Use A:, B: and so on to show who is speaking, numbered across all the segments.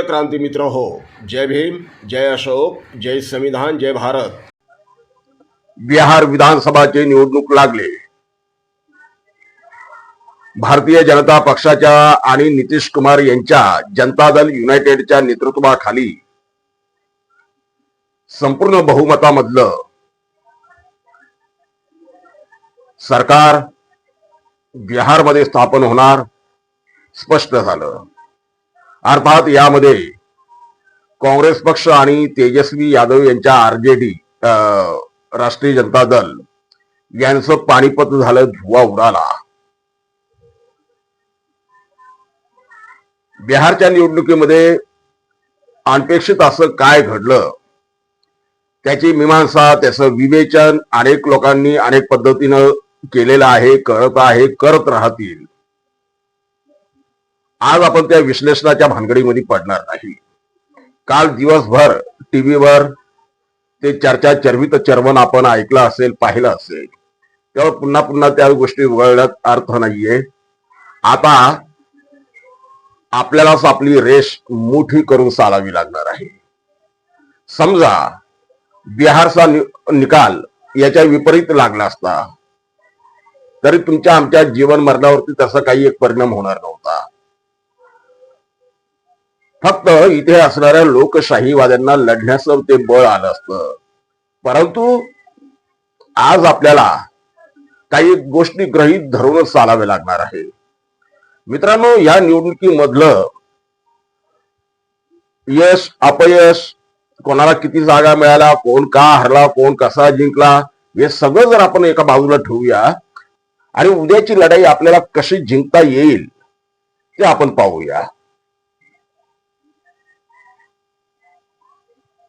A: प्रिय क्रांती मित्र हो जय भीम जय अशोक जय संविधान जय भारत. बिहार विधानसभाची निवडणूक लागले. भारतीय जनता पक्षाच्या आणि नितीश कुमार यांच्या जनता दल युनायटेडच्या नेतृत्वाखाली संपूर्ण बहुमतामधलं सरकार बिहारमध्ये स्थापन होणार स्पष्ट झालं. अर्थात यामध्ये काँग्रेस पक्ष आणि तेजस्वी यादव यांच्या आरजेडी राष्ट्रीय जनता दल यांचं पाणीपत झालं धुवा उडाला. बिहारच्या निवडणुकीमध्ये अनपेक्षित असं काय घडलं? त्याची मीमांसा त्याचं विवेचन अनेक लोकांनी अनेक पद्धतीनं केलेलं आहे करत आहे करत राहतील. आज आपण त्या विश्लेषणाच्या भानगडीमध्ये पडणार नाही. काल दिवसभर टीव्हीवर ते चर्चा चर्वित चर्वण आपण ऐकलं असेल पाहिलं असेल. तेव्हा पुन्हा पुन्हा त्या गोष्टी वळण्यात अर्थ नाहीये. आता आपल्यालाच आपली रेष मोठी करून चालावी लागणार आहे. समजा बिहारचा निकाल याच्या विपरीत लागला असता तरी तुमच्या आमच्या जीवन मरणावरती तसा काही एक परिणाम होणार नव्हता. फक्त इथे असणाऱ्या लोकशाहीवाद्यांना लढण्याचं ते बळ आलं असतं. परंतु आज आपल्याला काही गोष्टी ग्रहीत धरूनच चालावे लागणार आहे. मित्रांनो या निवडणुकीमधलं यश अपयश कोणाला किती जागा मिळाला कोण का हरला कोण कसा जिंकला हे सगळं जर आपण एका बाजूला ठेवूया आणि उद्याची लढाई आपल्याला कशी जिंकता येईल ते आपण पाहूया.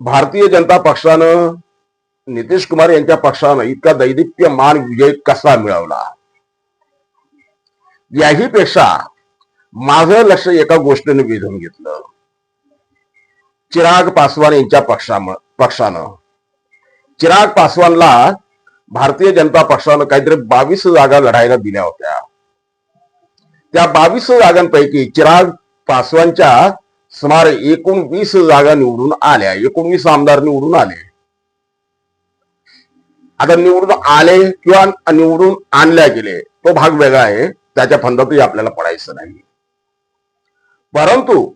A: भारतीय जनता पक्षानं नितीश कुमार यांच्या पक्षानं इतका दैदिप्यमान विजय कसा मिळवला? याही पेक्षा माझं लक्ष एका गोष्टीने वेधून घेतलं. चिराग पासवान यांच्या पक्षा पक्षानं. चिराग पासवानला भारतीय जनता पक्षानं काहीतरी बावीस जागा लढायला दिल्या होत्या. त्या बावीस जागांपैकी चिराग पासवानच्या सुमारे एकूण वीस जागा निवडून आल्या. एकोणवीस आमदार निवडून आले. आता निवडून आले किंवा निवडून आणल्या गेले तो भाग वेगळा आहे. त्याच्या फंदातही आपल्याला पडायचं नाही. परंतु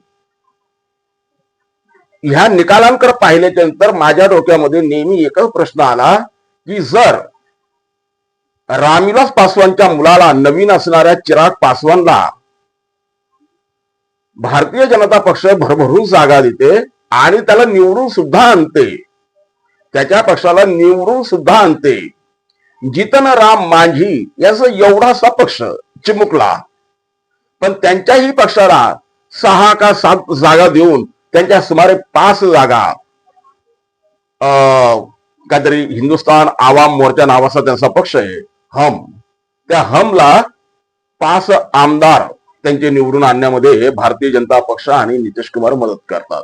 A: ह्या निकालांकडे पाहिल्याच्या नंतर माझ्या डोक्यामध्ये नेहमी एकच प्रश्न आला की जर रामविलास पासवानच्या मुलाला नवीन असणाऱ्या चिराग पासवानला भारतीय जनता पक्ष भरभरून जागा देते आणि त्याला निवडून सुद्धा आणते. त्याच्या पक्षाला निवडून सुद्धा आणते. जितन राम मांझी याचा एवढासा पक्ष चिमुकला. पण त्यांच्याही पक्षाला सहा का सात जागा देऊन त्यांच्या सुमारे पाच जागा अं, काहीतरी हिंदुस्तान आवाम मोर्चा नावाचा त्यांचा पक्ष आहे हम. त्या हमला पाच आमदार त्यांचे निवडून आणण्यामध्ये भारतीय जनता पक्ष आणि नितीश कुमार मदत करतात.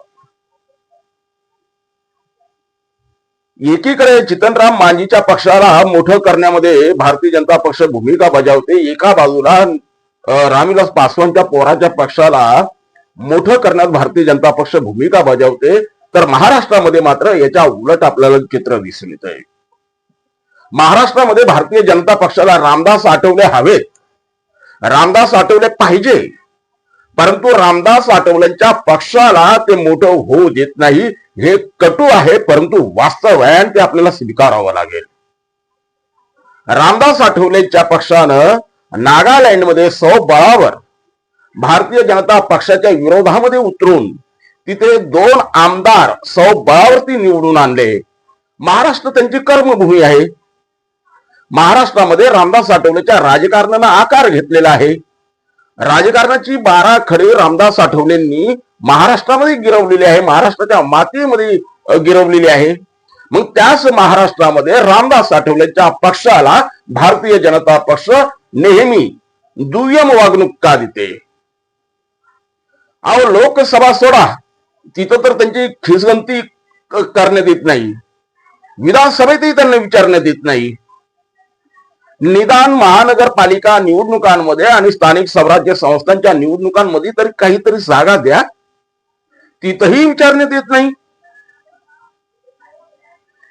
A: एकीकडे चितनराम मांझीच्या पक्षाला मोठं करण्यामध्ये भारतीय जनता पक्ष भूमिका बजावते एका बाजूला रामविलास पासवानच्या पोराच्या पक्षाला मोठं करण्यात भारतीय जनता पक्ष भूमिका बजावते तर महाराष्ट्रामध्ये मात्र याच्या उलट आपल्याला चित्र दिसून येत आहे महाराष्ट्रामध्ये भारतीय जनता पक्षाला रामदास आठवले हवेत. रामदास आठवले पाहिजे. परंतु रामदास आठवलेंच्या पक्षाला ते मोठं होऊ देत नाही हे कटू आहे परंतु वास्तव आहे ते आपल्याला स्वीकारावं लागेल. रामदास आठवलेंच्या पक्षानं नागालँडमध्ये बळावर भारतीय जनता पक्षाच्या विरोधामध्ये उतरून तिथे दोन आमदार बळावरती निवडून आणले. महाराष्ट्र त्यांची कर्मभूमी आहे. महाराष्ट्रामध्ये रामदास आठवलेच्या राजकारणानं आकार घेतलेला आहे. राजकारणाची बारा खडे रामदास आठवलेंनी महाराष्ट्रामध्ये गिरवलेली आहे. महाराष्ट्राच्या मातीमध्ये गिरवलेली आहे. मग त्याच महाराष्ट्रामध्ये रामदास आठवलेच्या पक्षाला भारतीय जनता पक्ष नेहमी दुय्यम वागणूक का देते? अहो लोकसभा सोडा. तिथं तर त्यांची खिसगंती करण्यात येत नाही. विधानसभेतही त्यांना विचारण्यात येत नाही. निदान महानगरपालिका निवडणुकांमध्ये आणि स्थानिक स्वराज्य संस्थांच्या निवडणुकांमध्ये तरी काहीतरी जागा द्या. तिथंही विचारण्यात येत नाही.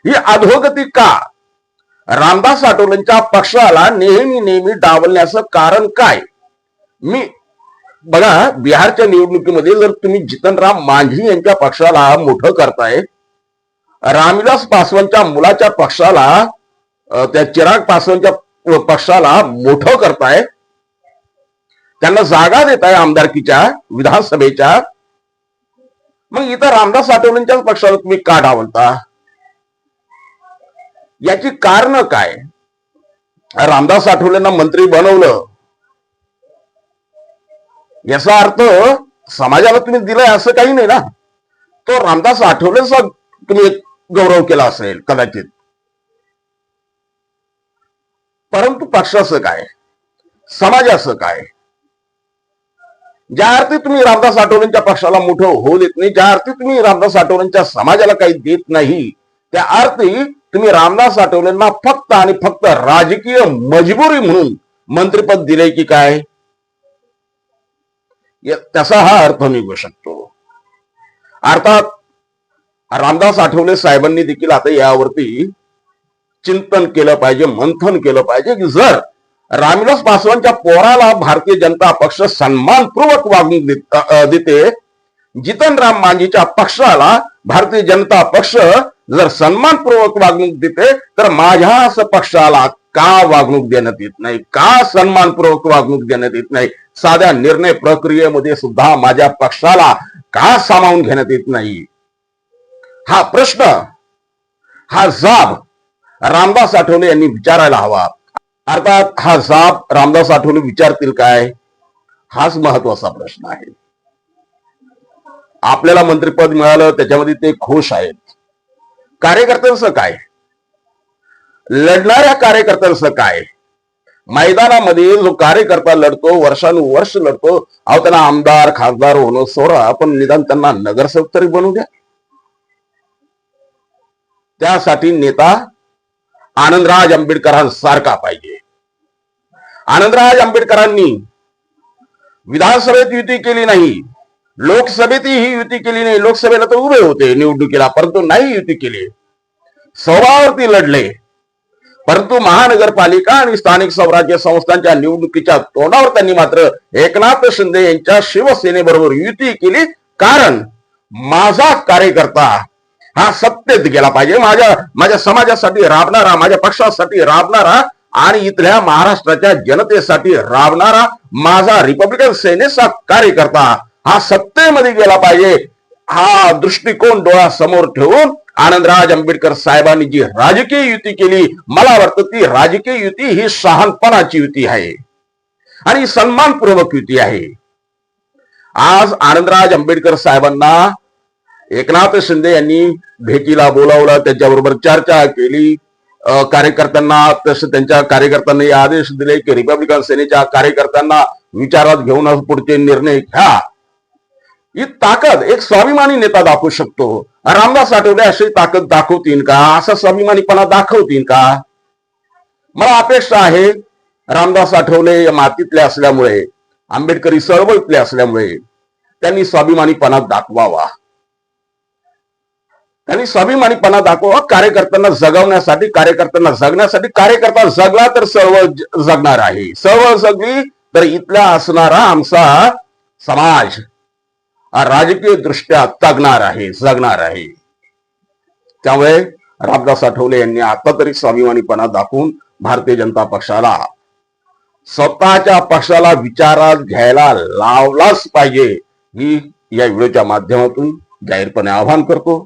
A: ही अधोगती का? रामदास आठवलेंच्या पक्षाला नेहमी नेहमी डावलण्याचं कारण काय? मी बघा बिहारच्या निवडणुकीमध्ये जर तुम्ही जितनराम मांझी यांच्या पक्षाला मोठं करताय रामविलास पासवानच्या मुलाच्या पक्षाला त्या चिराग पासवानच्या पक्षाला मोठं करताय. त्यांना जागा देताय आमदारकीच्या विधानसभेच्या. मग इथं रामदास आठवलेंच्याच पक्षाला तुम्ही का डावलता? याची कारण काय? रामदास आठवलेंना मंत्री बनवलं. याचा अर्थ समाजाला तुम्ही दिलाय असं काही नाही ना. तो रामदास आठवलेचा तुम्ही एक गौरव केला असेल कदाचित. परंतु पक्षाचं काय समाजाचं काय ज्या अर्थी तुम्ही रामदास आठवलेंच्या पक्षाला मोठं होऊ देत नाही ज्या अर्थी तुम्ही रामदास आठवलेंच्या समाजाला काही देत नाही त्या अर्थी तुम्ही रामदास आठवलेंना फक्त आणि फक्त राजकीय मजबुरी म्हणून मंत्रिपद दिले की काय? त्याचा हा अर्थ निघू शकतो. अर्थात रामदास आठवले साहेबांनी देखील आता यावरती चिंतन केलं पाहिजे मंथन केलं पाहिजे की जर रामविलास पासवानच्या पोराला भारतीय जनता पक्ष सन्मानपूर्वक वागणूक देते जितनराम मांझीच्या पक्षाला भारतीय जनता पक्ष जर सन्मानपूर्वक वागणूक देते तर माझ्या असं पक्षाला का वागणूक देण्यात येत नाही? का सन्मानपूर्वक वागणूक देण्यात येत नाही? साध्या निर्णय प्रक्रियेमध्ये सुद्धा माझ्या पक्षाला का सामावून घेण्यात येत नाही? हा प्रश्न हा जाब रामदास आठवले यांनी विचारायला हवा. अर्थात हा जाब रामदास आठवले विचारतील काय? हाच महत्त्वाचा प्रश्न आहे. आपल्याला मंत्रिपद मिळालं त्याच्यामध्ये ते खुश आहेत. कार्यकर्त्यांचं काय? लढणाऱ्या कार्यकर्त्यांचं काय? मैदानामध्ये जो कार्यकर्ता लढतो वर्षानुवर्ष लढतो अहो त्यांना आमदार खासदार होणं सोडा पण निदान त्यांना नगरसेवक तरी बनू द्या. त्यासाठी नेता आनंदराज आंबेडकरांसारखा पाहिजे. आनंदराज आंबेडकरांनी विधानसभेत युती केली नाही लोकसभेतही ही युती केली नाही लोकसभेला तर उभे होते निवडणुकीला परंतु नाही युती केली. स्वभावावरती लढले परंतु महानगरपालिका आणि स्थानिक स्वराज्य संस्थांच्या निवडणुकीच्या तोंडावर त्यांनी मात्र एकनाथ शिंदे यांच्या शिवसेनेबरोबर युती केली. कारण माझा कार्यकर्ता हा सत्तेत गेला पाहिजे. माझ्या माझ्या समाजासाठी राबणारा माझ्या पक्षासाठी राबणारा आणि इथल्या महाराष्ट्राच्या जनतेसाठी राबणारा माझा रिपब्लिकन सेनेचा कार्यकर्ता हा सत्तेमध्ये गेला पाहिजे. हा दृष्टिकोन डोळ्यासमोर ठेवून आनंदराज आंबेडकर साहेबांनी जी राजकीय युती केली मला वाटतं ती राजकीय युती ही शहाणपणाची युती आहे. आणि सन्मानपूर्वक युती आहे. आज आनंदराज आंबेडकर साहेबांना एकनाथ शिंदे यांनी भेटीला बोलावलं त्यांच्याबरोबर चर्चा केली. कार्यकर्त्यांना तसं त्यांच्या कार्यकर्त्यांनी आदेश दिले की रिपब्लिकन सेनेच्या कार्यकर्त्यांना विचारात घेऊन पुढचे निर्णय घ्या. ही ताकद एक स्वाभिमानी नेता दाखवू शकतो. रामदास आठवले अशी ताकद दाखवतील का? असा स्वाभिमानीपणा दाखवतील का? मला अपेक्षा आहे रामदास आठवले या मातीतले असल्यामुळे आंबेडकरी चळवळीतले असल्यामुळे त्यांनी स्वाभिमानीपणा दाखवावा. त्यांनी स्वाभिमानीपणा दाखवा. कार्यकर्त्यांना जगवण्यासाठी कार्यकर्त्यांना जगण्यासाठी कार्यकर्ता जगला तर सर्व जगणार आहे. सर्व जगली तर इथला असणारा आमचा समाज हा राजकीय दृष्ट्या तगणार आहे जगणार आहे. त्यामुळे रामदास आठवले यांनी आता तरी स्वाभिमानीपणा दाखवून भारतीय जनता पक्षाला स्वतःच्या पक्षाला विचारात घ्यायला लावलाच पाहिजे. ही या व्हिडिओच्या माध्यमातून जाहीरपणे आवाहन करतो.